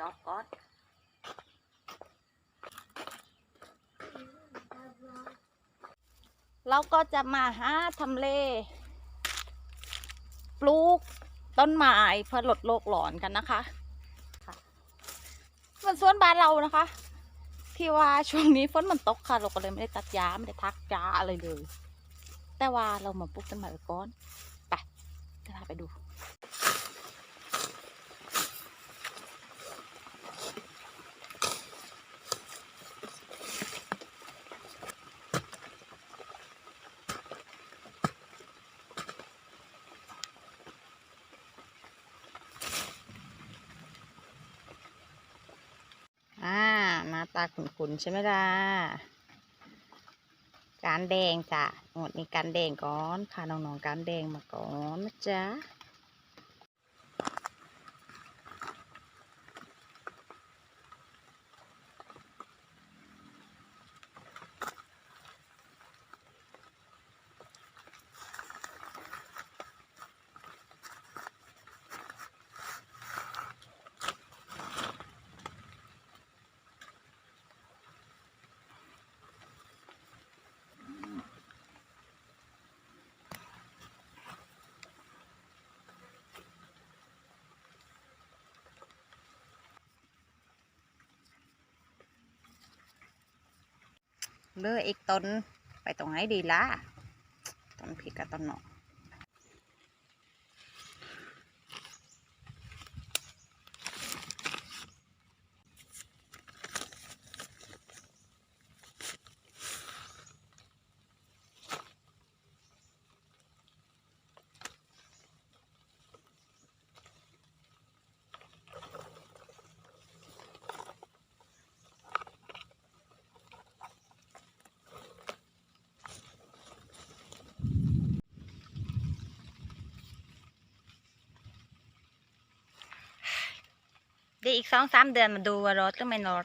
จอบก่อนเราก็จะมาหาทำเล ปลูกต้นไม้เพื่อลดโลกร้อนกันนะคะค่ะมันสวนบ้านเรานะคะ ที่ว่าช่วงนี้ฝนมันตกค่ะเราก็เลยไม่ได้ตัดยาไม่ได้ทักยาอะไรเลย แต่ว่าเรามาปลูกต้นไม้ไว้ก่อน ไปจะพาไปดู อ่าหน้า ตาขุนๆใช่ไหมล่ะ การแดงจ้ะหมดนี้การแดงก่อนพาน้องๆการแดงมาก่อนนะจ๊ะ เลือกอีกต้นไปตรงไหนดีล่ะต้นพริกกับต้นหนอ เดี๋ยวอีกสองสามเดือนมาดูว่ารถหรือไม่รถ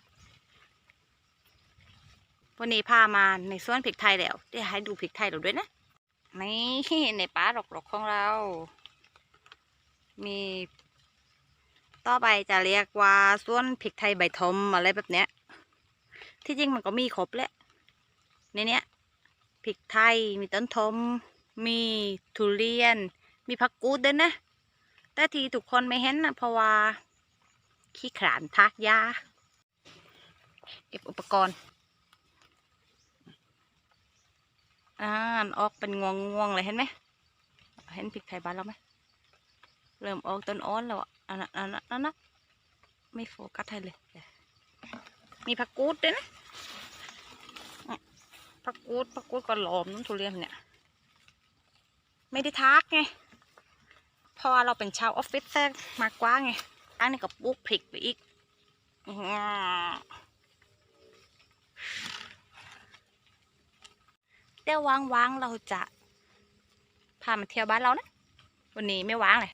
วันนี้พามาในสวนพริกไทยแล้วเดี๋ยวให้ดูพริกไทยเราด้วยนะนี่ในป่าหลกๆของเรา มีต่อไปจะเรียกว่าสวนพริกไทยใบทมอะไรแบบเนี้ย ที่จริงมันก็มีครบแหละในเนี้ยพริกไทยมีต้นทม มีทุเรียน มีผักกูดด้วยนะ แต่ที่ทุกคนไม่เห็นนะเพราะว่า ขี้ขลานทากยาเก็บอุปกรณ์อ่านออกเป็นงวงงวงเลยเห็นไหมเห็นพริกไทยบ้านเราไหมเริ่มออกต้นอ้อนแล้วอะอันนั้นอันนั้นอันนั้นไม่โฟกัสให้เลย มีผักกูดด้วยนะผักกูดผักกูดก็หลอมน้ำทุเรียนเนี่ย ไม่ได้ทักไงเพราะว่าเราเป็นชาวออฟฟิศซะมากกว่าไง อันนี้ก็ปุ๊กพริกไปอีกเดี๋ยวว่างๆเราจะพามาเที่ยวบ้านเรานะ วันนี้ไม่ว่างเลย